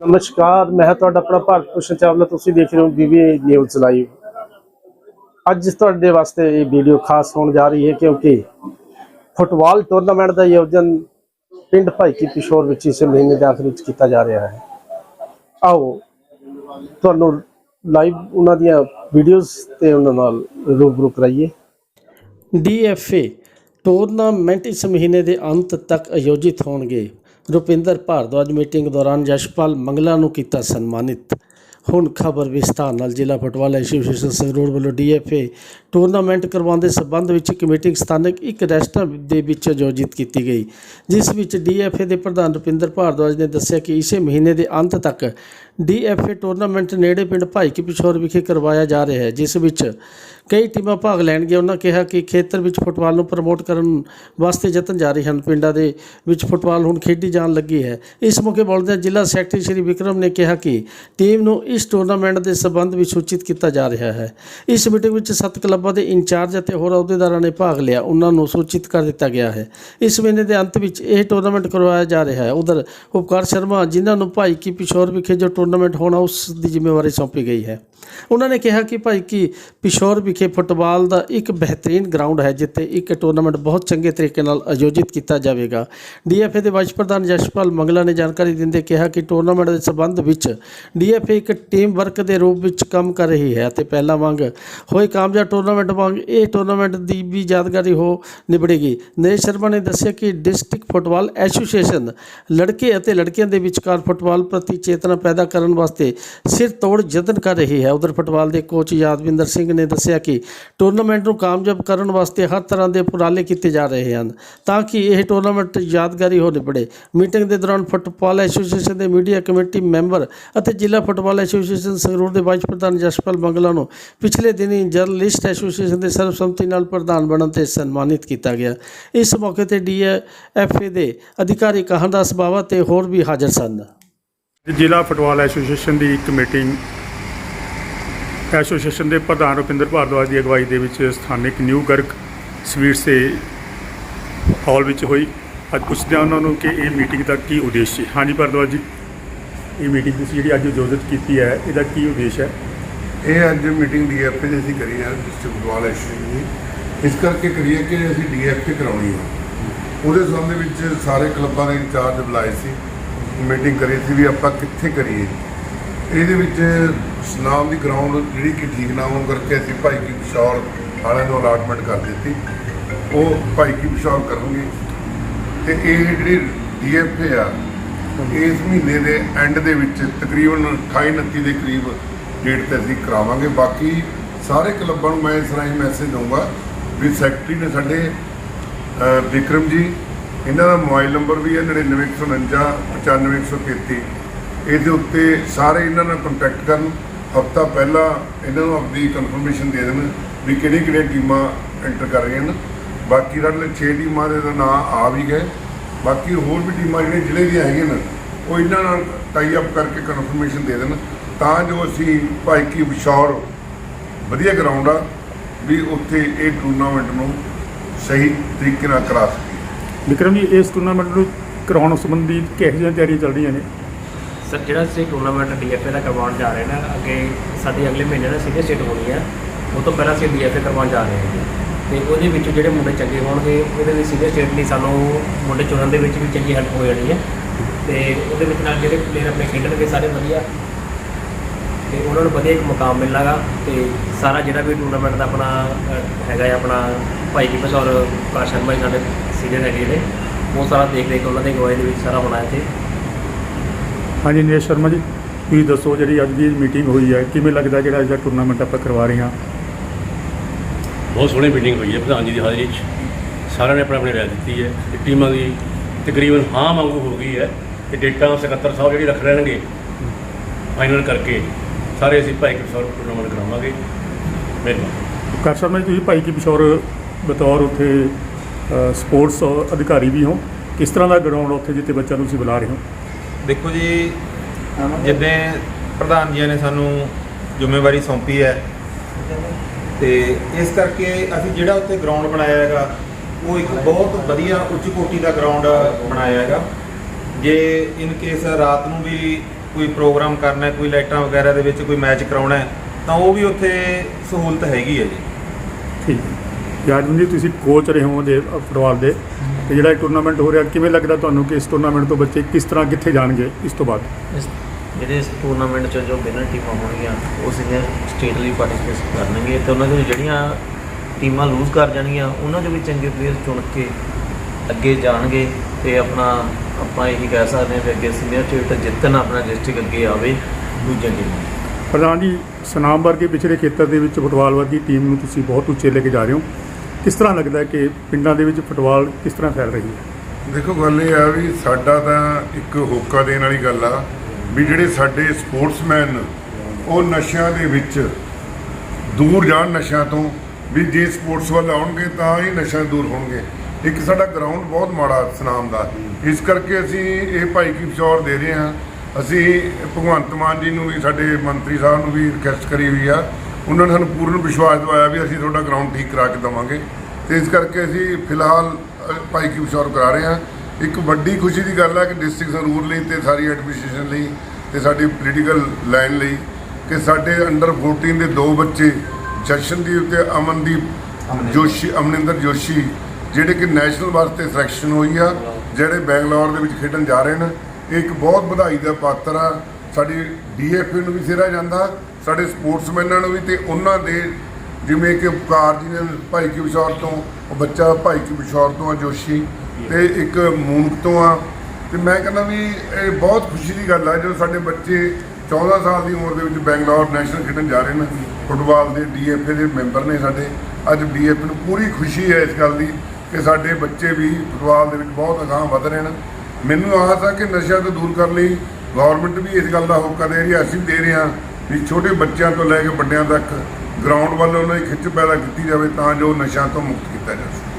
ਨਮਸਕਾਰ, ਮੈਂ ਤੁਹਾਡਾ ਆਪਣਾ ਭਾਰਤ ਭੂਸ਼ਣ ਚਾਵਲਾ, ਤੁਸੀਂ ਦੇਖ ਰਹੇ ਹੋ ਬੀਬੀ ਨਿਊਜ਼ ਲਾਈਵ। ਅੱਜ ਤੁਹਾਡੇ ਵਾਸਤੇ ਇਹ ਵੀਡੀਓ ਖਾਸ ਹੋਣ ਜਾ ਰਹੀ ਹੈ ਕਿਉਂਕਿ ਫੁੱਟਬਾਲ ਟੂਰਨਾਮੈਂਟ ਦਾ ਆਯੋਜਨ ਪਿੰਡ ਭਾਈਕੀ ਪਿਸ਼ੋਰ ਵਿੱਚ ਇਸ ਮਹੀਨੇ ਦੇ ਆਖਰ ਵਿੱਚ ਕੀਤਾ ਜਾ ਰਿਹਾ ਹੈ। ਆਓ, ਤੁਹਾਨੂੰ ਲਾਈਵ ਉਹਨਾਂ ਦੀਆਂ ਵੀਡੀਓਜ਼ ਤੇ ਉਹਨਾਂ ਨਾਲ ਰੂਬਰੂ ਕਰਾਈਏ। ਡੀਐਫਏ ਟੂਰਨਾਮੈਂਟ ਇਸ ਮਹੀਨੇ ਦੇ ਅੰਤ ਤੱਕ ਆਯੋਜਿਤ ਹੋਣਗੇ। ਰੁਪਿੰਦਰ ਭਾਰਦਵਾਜ ਮੀਟਿੰਗ ਦੌਰਾਨ ਯਸ਼ਪਾਲ ਮੰਗਲਾ ਨੂੰ ਕੀਤਾ ਸਨਮਾਨਿਤ। ਹੁਣ ਖਬਰ ਵਿਸਥਾਰ ਨਾਲ ਜ਼ਿਲ੍ਹਾ ਫੁੱਟਬਾਲ ਐਸੋਸੀਏਸ਼ਨ ਸੰਗਰੂਰ ਵੱਲੋਂ ਡੀਐਫਏ ਟੂਰਨਾਮੈਂਟ ਕਰਵਾਉਣ ਦੇ ਸਬੰਧ ਵਿੱਚ ਇੱਕ ਮੀਟਿੰਗ ਸਥਾਨਕ ਇੱਕ ਰੈਸਟੋਰੈਂਟ ਦੇ ਵਿੱਚ ਆਯੋਜਿਤ ਕੀਤੀ ਗਈ। ਜਿਸ ਵਿੱਚ ਡੀਐਫਏ ਦੇ ਪ੍ਰਧਾਨ ਰੁਪਿੰਦਰ ਭਾਰਦਵਾਜ ਨੇ ਦੱਸਿਆ ਕਿ ਇਸੇ ਮਹੀਨੇ ਦੇ ਅੰਤ ਤੱਕ ਡੀਐਫਏ ਟੂਰਨਾਮੈਂਟ ਨੇੜੇ ਪਿੰਡ ਭਾਈਕੀ ਪਿਛੋਰ ਵਿਖੇ ਕਰਵਾਇਆ ਜਾ ਰਿਹਾ ਹੈ, ਜਿਸ ਵਿੱਚ ਕਈ ਟੀਮਾਂ ਭਾਗ ਲੈਣਗੀਆਂ। ਉਹਨਾਂ ਕਿਹਾ ਕਿ ਖੇਤਰ ਵਿੱਚ ਫੁੱਟਬਾਲ ਨੂੰ ਪ੍ਰਮੋਟ ਕਰਨ ਵਾਸਤੇ ਯਤਨ ਜਾਰੀ ਹਨ। ਪਿੰਡਾਂ ਦੇ ਵਿੱਚ ਫੁੱਟਬਾਲ ਹੁਣ ਖੇਡੀ ਜਾਣ ਲੱਗੀ ਹੈ। ਇਸ ਮੌਕੇ ਬੋਲਦਿਆਂ ਜ਼ਿਲ੍ਹਾ ਸੈਕਟਰੀ ਸ਼੍ਰੀ ਵਿਕਰਮ ਨੇ ਕਿਹਾ ਕਿ ਟੀਮ ਨੂੰ ਇਸ ਟੂਰਨਾਮੈਂਟ ਦੇ ਸਬੰਧ ਵਿੱਚ ਸੂਚਿਤ ਕੀਤਾ ਜਾ ਰਿਹਾ ਹੈ। ਇਸ ਮੀਟਿੰਗ ਵਿੱਚ ਸੱਤ ਕਲੱਬਾਂ ਦੇ ਇੰਚਾਰਜ ਅਤੇ ਹੋਰ ਅਹੁਦੇਦਾਰਾਂ ਨੇ ਭਾਗ ਲਿਆ। ਉਹਨਾਂ ਨੂੰ ਸੂਚਿਤ ਕਰ ਦਿੱਤਾ ਗਿਆ ਹੈ। ਇਸ ਮਹੀਨੇ ਦੇ ਅੰਤ ਵਿੱਚ ਇਹ ਟੂਰਨਾਮੈਂਟ ਕਰਵਾਇਆ ਜਾ ਰਿਹਾ ਹੈ। ਉਧਰ ਉਪਕਾਰ ਸ਼ਰਮਾ, ਜਿਨ੍ਹਾਂ ਨੂੰ ਭਾਈ ਕੀ ਪਿਸ਼ੌਰ ਵਿਖੇ ਜੋ ਟੂਰਨਾਮੈਂਟ ਹੋਣਾ ਉਸ ਦੀ ਜ਼ਿੰਮੇਵਾਰੀ ਸੌਂਪੀ ਗਈ ਹੈ। ਉਹਨਾਂ ਨੇ ਕਿਹਾ ਕਿ ਭਾਈ ਕਿ ਪਿਸ਼ੌਰ ਵਿਖੇ ਫੁੱਟਬਾਲ ਦਾ ਇੱਕ ਬਿਹਤਰੀਨ ਗਰਾਊਂਡ ਹੈ, ਜਿੱਥੇ ਇੱਕ ਟੂਰਨਾਮੈਂਟ ਬਹੁਤ ਚੰਗੇ ਤਰੀਕੇ ਨਾਲ ਆਯੋਜਿਤ ਕੀਤਾ ਜਾਵੇਗਾ। ਡੀਐਫਏ ਦੇ ਵਾਈਸ ਪ੍ਰਧਾਨ ਯਸ਼ਪਾਲ ਮੰਗਲਾ ਨੇ ਜਾਣਕਾਰੀ ਦਿੰਦੇ ਕਿਹਾ ਕਿ ਟੂਰਨਾਮੈਂਟ ਦੇ ਸਬੰਧ ਵਿੱਚ ਡੀਐਫਏ ਇੱਕ ਟੀਮ ਵਰਕ ਦੇ ਰੂਪ ਵਿੱਚ ਕੰਮ ਕਰ ਰਹੀ ਹੈ ਅਤੇ ਪਹਿਲਾਂ ਵਾਂਗ ਹੋਏ ਕਾਮਯਾਬ ਟੂਰਨਾਮੈਂਟ ਵਾਂਗ ਇਹ ਟੂਰਨਾਮੈਂਟ ਦੀ ਵੀ ਯਾਦਗਾਰੀ ਹੋ ਨਿਬੜੇਗੀ। ਨਰੇਸ਼ ਸ਼ਰਮਾ ਨੇ ਦੱਸਿਆ ਕਿ ਡਿਸਟ੍ਰਿਕਟ ਫੁੱਟਬਾਲ ਐਸੋਸੀਏਸ਼ਨ ਲੜਕੇ ਅਤੇ ਲੜਕੀਆਂ ਦੇ ਵਿਚਕਾਰ ਫੁੱਟਬਾਲ ਪ੍ਰਤੀ ਚੇਤਨਾ ਪੈਦਾ ਕਰਨ ਵਾਸਤੇ ਸਿਰ ਤੋੜ ਯਤਨ ਕਰ ਰਹੀ ਹੈ। ਉਧਰ ਫੁੱਟਬਾਲ ਦੇ ਕੋਚ ਯਾਦਵਿੰਦਰ ਸਿੰਘ ਨੇ ਦੱਸਿਆ ਕਿ ਟੂਰਨਾਮੈਂਟ ਨੂੰ ਕਾਮਯਾਬ ਕਰਨ ਵਾਸਤੇ ਹਰ ਤਰ੍ਹਾਂ ਦੇ ਉਪਰਾਲੇ ਕੀਤੇ ਜਾ ਰਹੇ ਹਨ ਤਾਂ ਕਿ ਇਹ ਟੂਰਨਾਮੈਂਟ ਯਾਦਗਾਰੀ ਹੋ ਨਿਪੜੇ ਮੀਟਿੰਗ ਦੇ ਦੌਰਾਨ ਫੁੱਟਬਾਲ ਐਸੋਸੀਏਸ਼ਨ ਦੇ ਮੀਡੀਆ ਕਮੇਟੀ ਮੈਂਬਰ ਅਤੇ ਜ਼ਿਲ੍ਹਾ ਫੁੱਟਬਾਲ ਐਸੋਸੀਏਸ਼ਨ ਸੰਗਰੂਰ ਦੇ ਵਾਈਸ ਪ੍ਰਧਾਨ ਜਸਪਾਲ ਮੰਗਲਾ ਨੂੰ ਪਿਛਲੇ ਦਿਨੀ ਜਰਨਲਿਸਟ ਐਸੋਸੀਏਸ਼ਨ ਦੇ ਸਰਬਸੰਮਤੀ ਨਾਲ ਪ੍ਰਧਾਨ ਬਣਨ ਤੇ ਸਨਮਾਨਿਤ ਕੀਤਾ ਗਿਆ। ਇਸ ਮੌਕੇ ਤੇ ਡੀਐਫਏ ਦੇ ਅਧਿਕਾਰੀ ਕਹਾਂਦਾਸ ਬਾਵਾ ਤੇ ਹੋਰ ਵੀ ਹਾਜ਼ਰ ਸਨ। ਜ਼ਿਲ੍ਹਾ ਫੁੱਟਬਾਲ ਐਸੋਸੀਏਸ਼ਨ ਦੀ ਇੱਕ ਮੀਟਿੰਗ ਐਸੋਸੀਏਸ਼ਨ ਦੇ ਪ੍ਰਧਾਨ ਰੁਪਿੰਦਰ ਭਾਰਦਵਾਜ ਦੀ ਅਗਵਾਈ ਦੇ ਵਿੱਚ ਸਥਾਨਕ ਨਿਊ ਗਰਕ ਸਵੀਟਸ ਦੇ ਹਾਲ ਵਿੱਚ ਹੋਈ। ਅੱਜ ਪੁੱਛਦੇ ਹਾਂ ਉਹਨਾਂ ਨੂੰ ਕਿ ਇਹ ਮੀਟਿੰਗ ਦਾ ਕੀ ਉਦੇਸ਼ ਹੈ। ਹਾਂਜੀ ਭਾਰਦਵਾਜ ਜੀ, ਇਹ ਮੀਟਿੰਗ ਤੁਸੀਂ ਜਿਹੜੀ ਅੱਜ ਆਯੋਜਿਤ ਕੀਤੀ ਹੈ, ਇਹਦਾ ਕੀ ਉਦੇਸ਼ ਹੈ? ਇਹ ਅੱਜ ਮੀਟਿੰਗ ਡੀਐਫਏ ਦੀ ਅਸੀਂ ਕਰੀ ਹੈ ਡਿਸਟ੍ਰਿਕਟ ਫੁੱਟਬਾਲ ਐਸੋਸੀਏਸ਼ਨ ਦੀ। ਇਸ ਕਰਕੇ ਕਰੀਏ ਕਿ ਅਸੀਂ ਡੀਐਫਏ ਕਰਾਉਣੀ ਹੈ। ਉਹਦੇ ਸੰਬੰਧ ਵਿੱਚ ਸਾਰੇ ਕਲੱਬਾਂ ਦੇ ਇੰਚਾਰਜ ਬੁਲਾਏ ਸੀ। ਮੀਟਿੰਗ ਕਰੀ ਸੀ ਵੀ ਆਪਾਂ ਕਿੱਥੇ ਕਰੀਏ। ਇਹਦੇ ਵਿੱਚ ਸੁਨਾਮ ਦੀ ਗਰਾਊਂਡ ਜਿਹੜੀ ਕਿ ਠੀਕ ਨਾ ਹੋਣ ਕਰਕੇ ਅਸੀਂ ਭਾਈ ਕੀ ਪਿਸ਼ੌਰ ਵਾਲਿਆਂ ਨੂੰ ਅਲਾਟਮੈਂਟ ਕਰ ਦਿੱਤੀ। ਉਹ ਭਾਈ ਕੀ ਪਿਸ਼ੌਰ ਕਰਨਗੇ। ਤੇ ਇਹ ਜਿਹੜੀ ਡੀਐਫਏ ਆ, ਇਸ ਮਹੀਨੇ ਦੇ ਐਂਡ ਦੇ ਵਿੱਚ ਤਕਰੀਬਨ 28 29 ਦੇ ਕਰੀਬ ਡੇਟ ਤੇ ਅਸੀਂ ਕਰਾਵਾਂਗੇ। ਬਾਕੀ ਸਾਰੇ ਕਲੱਬਾਂ ਨੂੰ ਮੈਂ ਇਸ ਰਾਹੀਂ ਮੈਸੇਜ ਦਊਂਗਾ ਵੀ ਸੈਕਟਰੀ ਨੇ ਸਾਡੇ ਵਿਕਰਮ ਜੀ ਇਹਨਾਂ ਦਾ ਮੋਬਾਈਲ ਨੰਬਰ ਵੀ ਹੈ 9949 95133 ਇਹਦੇ ਉੱਤੇ ਸਾਰੇ ਇਹਨਾਂ ਨਾਲ ਕੰਟੈਕਟ ਕਰਨ। ਹਫਤਾ ਪਹਿਲਾਂ ਇਹਨਾਂ ਨੂੰ ਆਪਣੀ ਕਨਫਰਮੇਸ਼ਨ ਦੇ ਦੇਣ ਵੀ ਕਿਹੜੀਆਂ ਕਿਹੜੀਆਂ ਟੀਮਾਂ ਐਂਟਰ ਕਰ ਰਹੀਆਂ ਨੇ ਬਾਕੀ ਸਾਡੇ 6 ਟੀਮਾਂ ਦੇ ਤਾਂ ਨਾਂ ਆ ਵੀ ਗਏ। ਬਾਕੀ ਹੋਰ ਵੀ ਟੀਮਾਂ ਜਿਹੜੀਆਂ ਜ਼ਿਲ੍ਹੇ ਦੀਆਂ ਹੈਗੀਆਂ ਨੇ, ਉਹ ਇਹਨਾਂ ਨਾਲ ਟਾਈ ਅਪ ਕਰਕੇ ਕਨਫਰਮੇਸ਼ਨ ਦੇ ਦੇਣ। ਤਾਂ ਜੋ ਅਸੀਂ ਭਾਈ ਕੀ ਵਿਸ਼ੌਰ ਵਧੀਆ ਗਰਾਊਂਡ ਆ, ਵੀ ਉੱਥੇ ਇਹ ਟੂਰਨਾਮੈਂਟ ਨੂੰ ਸਹੀ ਤਰੀਕੇ ਨਾਲ ਕਰਾ ਸਕੀਏ। ਵਿਕਰਮ ਜੀ ਇਸ ਟੂਰਨਾਮੈਂਟ ਨੂੰ ਕਰਾਉਣ ਸੰਬੰਧੀ ਕਿਹੋ ਜਿਹੀਆਂ ਤਿਆਰੀਆਂ ਚੱਲ ਰਹੀਆਂ ਨੇ? ਸਰ, ਜਿਹੜਾ ਅਸੀਂ ਟੂਰਨਾਮੈਂਟ ਡੀਐਫਏ ਦਾ ਕਰਵਾਉਣ ਜਾ ਰਹੇ ਨੇ, ਅੱਗੇ ਸਾਡੀ ਅਗਲੇ ਮਹੀਨੇ ਦਾ ਸੀਨੀਅਰ ਸਟੇਟ ਹੋਣੀ ਹੈ ਉਹ ਤੋਂ ਪਹਿਲਾਂ ਅਸੀਂ ਡੀਐਫਏ ਕਰਵਾਉਣ ਜਾ ਰਹੇ ਹਾਂ ਤੇ ਉਹਦੇ ਵਿੱਚ ਜਿਹੜੇ ਮੁੰਡੇ ਚੰਗੇ ਹੋਣਗੇ, ਉਹਦੇ ਲਈ ਸੀਨੀਅਰ ਸਟੇਟ ਲਈ ਸਾਨੂੰ ਮੁੰਡੇ ਚੁਣਨ ਦੇ ਵਿੱਚ ਵੀ ਚੰਗੀ ਹੈਲਪ ਹੋ ਜਾਣੀ ਹੈ ਤੇ ਉਹਦੇ ਵਿੱਚ ਨਾਲ ਜਿਹੜੇ ਪਲੇਅਰ ਆਪਣੇ ਖੇਡਣਗੇ, ਸਾਰੇ ਵਧੀਆ। ਤੇ ਉਹਨਾਂ ਨੂੰ ਵਧੀਆ ਇੱਕ ਮੁਕਾਮ ਮਿਲਣਾਗਾ। ਤੇ ਸਾਰਾ ਜਿਹੜਾ ਵੀ ਟੂਰਨਾਮੈਂਟ ਦਾ ਆਪਣਾ ਹੈਗਾ ਹੈ ਆਪਣਾ, ਭਾਈ ਦੀਪਸ ਔਰ ਪ੍ਰਕਾਸ਼ ਭਾਈ ਸਾਡੇ ਸੀਨੀਅਰ ਹੈਗੇ ਨੇ। ਉਹ ਸਾਰਾ ਦੇਖ ਰੇਖ ਉਹਨਾਂ ਦੀ ਅਗਵਾਈ ਦੇ ਵਿੱਚ ਸਾਰਾ ਹੋਣਾ ਇੱਥੇ। ਹਾਂਜੀ ਨੀਰਜ ਸ਼ਰਮਾ ਜੀ ਤੁਸੀਂ ਦੱਸੋ ਜਿਹੜੀ ਅੱਜ ਦੀ ਮੀਟਿੰਗ ਹੋਈ ਹੈ ਕਿਵੇਂ ਲੱਗਦਾ ਜਿਹੜਾ ਅੱਜ ਦਾ ਟੂਰਨਾਮੈਂਟ ਆਪਾਂ ਕਰਵਾ ਰਹੇ ਹਾਂ? ਬਹੁਤ ਸੋਹਣੀ ਮੀਟਿੰਗ ਹੋਈ ਹੈ ਪ੍ਰਧਾਨ ਜੀ ਦੀ ਹਾਜ਼ਰੀ 'ਚ ਸਾਰਿਆਂ ਨੇ ਆਪਣੀ ਆਪਣੀ ਰਾਏ ਦਿੱਤੀ ਹੈ। ਤੇ ਟੀਮਾਂ ਦੀ ਤਕਰੀਬਨ ਹਾਂ ਵਾਂਗੂ ਹੋ ਗਈ ਹੈ ਤੇ ਡੇਟਾਂ ਸਕੱਤਰ ਸਾਹਿਬ ਜਿਹੜੀ ਰੱਖ ਲੈਣਗੇ ਫਾਈਨਲ ਕਰਕੇ ਸਾਰੇ ਅਸੀਂ ਭਾਈ ਕਿਸ਼ੋਰ ਟੂਰਨਾਮੈਂਟ ਕਰਾਵਾਂਗੇ। ਮਿਹਰਬਾਨੀ। ਕਰ ਸ਼ਰਮਾ ਜੀ ਤੁਸੀਂ ਭਾਈ ਕੀ ਪਿਸ਼ੌਰ ਬਤੌਰ ਉੱਥੇ ਸਪੋਰਟਸ ਅਧਿਕਾਰੀ ਵੀ ਹੋ ਕਿਸ ਤਰ੍ਹਾਂ ਦਾ ਗਰਾਊਂਡ ਉੱਥੇ ਜਿੱਥੇ ਬੱਚਿਆਂ ਨੂੰ ਤੁਸੀਂ ਬੁਲਾ ਰਹੇ ਹੋ? ਦੇਖੋ ਜੀ ਜਿੱਦਾਂ ਪ੍ਰਧਾਨ ਜੀ ਨੇ ਸਾਨੂੰ ਜ਼ਿੰਮੇਵਾਰੀ ਸੌਂਪੀ ਹੈ ਤੇ ਇਸ ਕਰਕੇ ਅਸੀਂ ਜਿਹੜਾ ਉੱਥੇ ਗਰਾਊਂਡ ਬਣਾਇਆ ਹੈਗਾ ਉਹ ਇੱਕ ਬਹੁਤ ਵਧੀਆ ਉੱਚ ਕੋਟੀ ਦਾ ਗਰਾਊਂਡ ਬਣਾਇਆ ਹੈਗਾ। ਜੇ ਇਨ ਕੇਸ ਰਾਤ ਨੂੰ ਵੀ ਕੋਈ ਪ੍ਰੋਗਰਾਮ ਕਰਨਾ ਹੈ, ਕੋਈ ਲਾਈਟਾਂ ਵਗੈਰਾ ਦੇ ਵਿੱਚ ਕੋਈ ਮੈਚ ਕਰਾਉਣਾ ਹੈ, ਤਾਂ ਉਹ ਵੀ ਉੱਥੇ ਸਹੂਲਤ ਹੈਗੀ ਹੈ ਜੀ। ਠੀਕ ਹੈ। ਯਾਦਵਿੰਦਰ ਜੀ ਤੁਸੀਂ ਕੋਚ ਰਹੇ ਹੋ ਦੇ ਫੁੱਟਬਾਲ ਦੇ ਤੇ ਜਿਹੜਾ ਟੂਰਨਾਮੈਂਟ ਹੋ ਰਿਹਾ ਕਿਵੇਂ ਲੱਗਦਾ ਤੁਹਾਨੂੰ ਕਿ ਇਸ ਟੂਰਨਾਮੈਂਟ ਤੋਂ ਬੱਚੇ ਕਿਸ ਤਰ੍ਹਾਂ ਕਿੱਥੇ ਜਾਣਗੇ ਇਸ ਤੋਂ ਬਾਅਦ? ਜਿਹੜੇ ਇਸ ਟੂਰਨਾਮੈਂਟ 'ਚ ਜੋ ਵਿਨਰ ਟੀਮਾਂ ਹੋਣਗੀਆਂ ਉਹ ਸੀਨੀਅਰ ਸਟੇਟ ਲਈ ਪਾਰਟਿਸਿਪੇਟ ਕਰਨਗੇ ਤੇ ਉਹਨਾਂ ਚੋਂ ਜਿਹੜੀਆਂ ਟੀਮਾਂ ਲੂਜ਼ ਕਰ ਜਾਣਗੀਆਂ ਉਹਨਾਂ ਚੋਂ ਵੀ ਚੰਗੇ ਪਲੇਅਰ ਚੁਣ ਕੇ ਅੱਗੇ ਜਾਣਗੇ ਤੇ ਆਪਣਾ ਆਪਾਂ ਇਹੀ ਕਹਿ ਸਕਦੇ ਹਾਂ ਕਿ ਅੱਗੇ ਸੀਨੀਅਰ ਸਟੇਟ ਜਿੱਤਣ ਆਪਣਾ ਡਿਸਟ੍ਰਿਕਟ ਅੱਗੇ ਆਵੇ ਦੂਜੇ ਟੀਮ। ਪ੍ਰਧਾਨ ਜੀ ਸੁਨਾਮ ਵਰਗੇ ਪਿਛੜੇ ਖੇਤਰ ਦੇ ਵਿੱਚ ਫੁੱਟਬਾਲ ਵਰਗੀ ਟੀਮ ਨੂੰ ਤੁਸੀਂ ਬਹੁਤ ਉੱਚੇ ਲੈ ਕੇ ਜਾ ਰਹੇ ਹੋ। ਕਿਸ ਤਰ੍ਹਾਂ ਲੱਗਦਾ ਕਿ ਪਿੰਡਾਂ ਦੇ ਵਿੱਚ ਫੁੱਟਬਾਲ ਕਿਸ ਤਰ੍ਹਾਂ ਫੈਲ ਰਹੀ ਹੈ? ਦੇਖੋ, ਗੱਲ ਇਹ ਆ ਵੀ ਸਾਡਾ ਤਾਂ ਇੱਕ ਹੋਕਾ ਦੇਣ ਵਾਲੀ ਗੱਲ ਆ ਵੀ ਜਿਹੜੇ ਸਾਡੇ ਸਪੋਰਟਸਮੈਨ, ਉਹ ਨਸ਼ਿਆਂ ਦੇ ਵਿੱਚ ਦੂਰ ਜਾਣ ਨਸ਼ਿਆਂ ਤੋਂ, ਵੀ ਜੇ ਸਪੋਰਟਸ ਵੱਲ ਆਉਣਗੇ ਤਾਂ ਹੀ ਨਸ਼ਿਆਂ ਦੂਰ ਹੋਣਗੇ। ਇੱਕ ਸਾਡਾ ਗਰਾਊਂਡ ਬਹੁਤ ਮਾੜਾ ਸਨਾਮ ਦਾ। ਇਸ ਕਰਕੇ ਅਸੀਂ ਇਹ ਭਾਈ ਕੀ ਪਿਸ਼ੌਰ ਦੇ ਰਹੇ ਹਾਂ। ਅਸੀਂ ਭਗਵੰਤ ਮਾਨ ਜੀ ਨੂੰ ਵੀ, ਸਾਡੇ ਮੰਤਰੀ ਸਾਹਿਬ ਨੂੰ ਵੀ ਰਿਕਵੈਸਟ ਕਰੀ ਹੋਈ ਆ ਉਹਨਾਂ ਨੇ ਸਾਨੂੰ ਪੂਰਨ ਵਿਸ਼ਵਾਸ ਦਿਵਾਇਆ ਵੀ ਅਸੀਂ ਤੁਹਾਡਾ ਗਰਾਊਂਡ ਠੀਕ ਕਰਾ ਕੇ ਦੇਵਾਂਗੇ। ਤੇ ਇਸ ਕਰਕੇ ਅਸੀਂ ਫਿਲਹਾਲ ਭਾਈ ਕੀ ਪਿਸ਼ੌਰ ਕਰਾ ਰਹੇ ਹਾਂ। ਇੱਕ ਵੱਡੀ ਖੁਸ਼ੀ ਦੀ ਗੱਲ ਹੈ ਕਿ ਡਿਸਟ੍ਰਿਕਟ ਸੰਗਰੂਰ ਲਈ ਤੇ ਸਾਰੀ ਐਡਮਿਨਿਸਟ੍ਰੇਸ਼ਨ ਲਈ ਤੇ ਸਾਡੀ ਪੋਲੀਟੀਕਲ ਲਾਈਨ ਲਈ ਕਿ ਸਾਡੇ ਅੰਡਰ 14 ਦੇ ਦੋ ਬੱਚੇ ਜਸ਼ਨਦੀਪ ਤੇ ਅਮਨਦੀਪ ਜੋਸ਼ੀ ਅਮਨਿੰਦਰ ਜੋਸ਼ੀ ਜਿਹੜੇ ਕਿ ਨੈਸ਼ਨਲ ਵਾਸਤੇ ਸਿਲੈਕਸ਼ਨ ਹੋਈ ਆ ਜਿਹੜੇ ਬੈਂਗਲੌਰ ਦੇ ਵਿੱਚ ਖੇਡਣ ਜਾ ਰਹੇ ਨੇ। ਇਹ ਇੱਕ ਬਹੁਤ ਵਧਾਈ ਦਾ ਪਾਤਰ ਆ। ਸਾਡੀ ਡੀਐਫਏ ਨੂੰ ਵੀ ਸਿਰਾ ਜਾਂਦਾ, ਸਾਡੇ ਸਪੋਰਟਸਮੈਨਾਂ ਨੂੰ ਵੀ ਤੇ ਉਹਨਾਂ ਦੇ ਜਿਵੇਂ ਕਿ ਉਪਕਾਰ ਜੀ ਨੇ ਭਾਈ ਕੀ ਵਿਸ਼ੌਰ ਤੋਂ, ਉਹ ਬੱਚਾ ਭਾਈ ਕੀ ਵਿਸ਼ੌਰ ਤੋਂ ਆ, ਜੋਸ਼ੀ, ਤੇ ਇੱਕ ਮੂਨਕ ਤੋਂ ਆ। ਤੇ ਮੈਂ ਕਹਿੰਦਾ ਵੀ ਇਹ ਬਹੁਤ ਖੁਸ਼ੀ ਦੀ ਗੱਲ ਆ, ਜਦੋਂ ਸਾਡੇ ਬੱਚੇ 14 ਸਾਲ ਦੀ ਉਮਰ ਦੇ ਵਿੱਚ ਬੈਂਗਲੌਰ ਨੈਸ਼ਨਲ ਖੇਡਣ ਜਾ ਰਹੇ ਨੇ, ਫੁੱਟਬਾਲ ਦੇ ਡੀਐਫਏ ਦੇ ਮੈਂਬਰ ਨੇ ਸਾਡੇ। ਅੱਜ ਡੀਐਫਏ ਨੂੰ ਪੂਰੀ ਖੁਸ਼ੀ ਹੈ ਇਸ ਗੱਲ ਦੀ ਕਿ ਸਾਡੇ ਬੱਚੇ ਵੀ ਫੁੱਟਬਾਲ ਦੇ ਵਿੱਚ ਬਹੁਤ ਅਗਾਂਹ ਵਧ ਰਹੇ ਨੇ। ਮੈਨੂੰ ਆਸ ਆ ਕਿ ਨਸ਼ਿਆਂ ਤੋਂ ਦੂਰ ਕਰਨ ਲਈ ਗਵਰਨਮੈਂਟ ਵੀ ਇਸ ਗੱਲ ਦਾ ਹੋਕਾ ਦੇ ਰਹੀ ਹੈ ਅਸੀਂ ਵੀ ਦੇ ਰਹੇ ਹਾਂ ਵੀ ਛੋਟੇ ਬੱਚਿਆਂ ਤੋਂ ਲੈ ਕੇ ਵੱਡਿਆਂ ਤੱਕ ਗਰਾਊਂਡ ਵੱਲ ਉਹਨਾਂ ਦੀ ਖਿੱਚ ਪੈਦਾ ਕੀਤੀ ਜਾਵੇ ਤਾਂ ਜੋ ਨਸ਼ਿਆਂ ਤੋਂ ਮੁਕਤ ਕੀਤਾ ਜਾ ਸਕੇ।